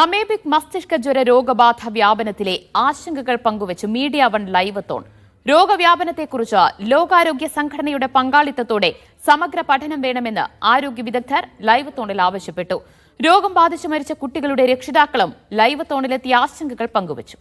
Amoebic മസ്തിഷ്ക ജ്വര രോഗബാധ വ്യാപനത്തിലെ ആശങ്കകൾ പങ്കുവച്ച് മീഡിയ വൺ ലൈവത്തോൺ രോഗവ്യാപനത്തെക്കുറിച്ച് ലോകാരോഗ്യ സംഘടനയുടെ പങ്കാളിത്തത്തോടെ സമഗ്ര പഠനം വേണമെന്ന് ആരോഗ്യ വിദഗ്ധർ ലൈവത്തോണിൽ ആവശ്യപ്പെട്ടു. രോഗം ബാധിച്ചു മരിച്ച കുട്ടികളുടെ രക്ഷിതാക്കളും ലൈവത്തോണിലെത്തിയ ആശങ്കകൾ പങ്കുവച്ചു.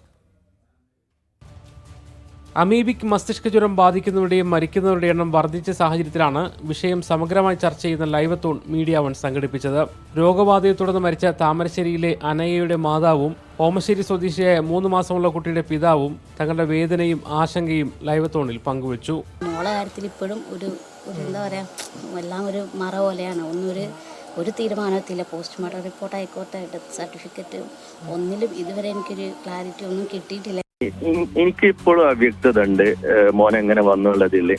അമീബിക് മസ്തിഷ്ക ജ്വരം ബാധിക്കുന്നവരുടെയും മരിക്കുന്നവരുടെ എണ്ണം വർദ്ധിച്ച സാഹചര്യത്തിലാണ് വിഷയം സമഗ്രമായി ചർച്ച ചെയ്യുന്ന ലൈവത്തോൺ മീഡിയ വൺ സംഘടിപ്പിച്ചത്. രോഗബാധയെ തുടർന്ന് മരിച്ച താമരശ്ശേരിയിലെ അനയയുടെ മാതാവും ഓമശ്ശേരി സ്വദേശിയായ മൂന്ന് മാസമുള്ള കുട്ടിയുടെ പിതാവും തങ്ങളുടെ വേദനയും ആശങ്കയും ലൈവത്തോണിൽ പങ്കുവച്ചു. മോളെ ഒരു എന്താ ഒരു ഒരു തീരുമാനത്തില്ല. പോസ്റ്റ്മോർട്ടം റിപ്പോർട്ട് ആയിക്കോട്ടെ ഡെത്ത് സർട്ടിഫിക്കറ്റ് ഒന്നിലും ഇതുവരെ എനിക്കൊരു ക്ലാരിറ്റി ഒന്നും കിട്ടിയിട്ടില്ല. എനി- എനിക്ക് ഇപ്പോഴും അവ്യക്തത ഉണ്ട്. മോൻ എങ്ങനെ വന്നുള്ളതിൽ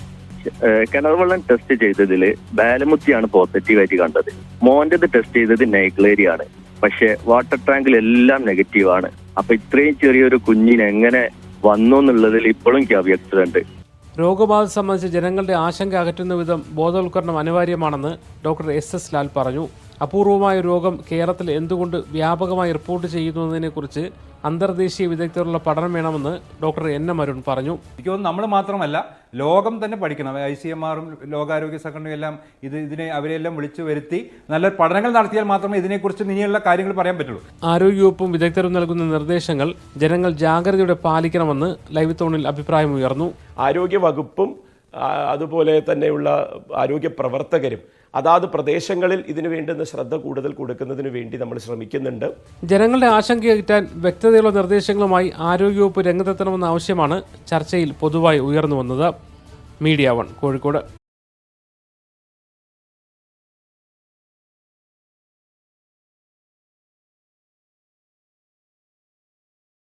കിണർ വെള്ളം ടെസ്റ്റ് ചെയ്തതിൽ ബാലമുത്തിയാണ് പോസിറ്റീവ് ആയിട്ട് കണ്ടത്. മോന്റെത് ടെസ്റ്റ് ചെയ്തത് ആണ് പക്ഷെ വാട്ടർ ടാങ്കിൽ എല്ലാം നെഗറ്റീവാണ് അപ്പൊ ഇത്രയും ചെറിയൊരു കുഞ്ഞിന് എങ്ങനെ വന്നു എന്നുള്ളതിൽ ഇപ്പോഴും എനിക്ക് അവ്യക്തത ഉണ്ട്. രോഗബാധ സംബന്ധിച്ച് ജനങ്ങളുടെ ആശങ്ക അകറ്റുന്ന വിധം ബോധവൽക്കരണം അനിവാര്യമാണെന്ന് ഡോക്ടർ എസ് എസ് ലാൽ പറഞ്ഞു. അപൂർവമായ രോഗം കേരളത്തിൽ എന്തുകൊണ്ട് വ്യാപകമായി റിപ്പോർട്ട് ചെയ്യുന്നതിനെക്കുറിച്ച് അന്തർദേശീയ വിദഗ്ധരുള്ള പഠനം വേണമെന്ന് ഡോക്ടർ എൻ എം അരുൺ പറഞ്ഞു. എനിക്ക് തോന്നുന്നു നമ്മൾ മാത്രമല്ല ലോകം തന്നെ പഠിക്കണം. ഐ സി എം ആറും ലോകാരോഗ്യ സംഘടനയും എല്ലാം ഇത് ഇതിനെ അവരെല്ലാം വിളിച്ചു വരുത്തി നല്ല പഠനങ്ങൾ നടത്തിയാൽ മാത്രമേ ഇതിനെക്കുറിച്ച് ഇനിയുള്ള കാര്യങ്ങൾ പറയാൻ പറ്റുള്ളൂ. ആരോഗ്യവകുപ്പും വിദഗ്ധരും നൽകുന്ന നിർദ്ദേശങ്ങൾ ജനങ്ങൾ ജാഗ്രതയോടെ പാലിക്കണമെന്ന് ലൈവ് തോണിൽ അഭിപ്രായമുയർന്നു. ആരോഗ്യ വകുപ്പും അതുപോലെ തന്നെയുള്ള ആരോഗ്യ പ്രവർത്തകരും അതാത് പ്രദേശങ്ങളിൽ ഇതിനു വേണ്ടുന്ന ശ്രദ്ധ കൂടുതൽ കൊടുക്കുന്നതിന് വേണ്ടി നമ്മൾ ശ്രമിക്കുന്നുണ്ട്. ജനങ്ങളുടെ ആശങ്ക കിട്ടാൻ വ്യക്തതയുള്ള നിർദ്ദേശങ്ങളുമായി ആരോഗ്യവകുപ്പ് രംഗത്തെത്തണമെന്ന ആവശ്യമാണ് ചർച്ചയിൽ പൊതുവായി ഉയർന്നു വന്നത്. Media one Kozhikode.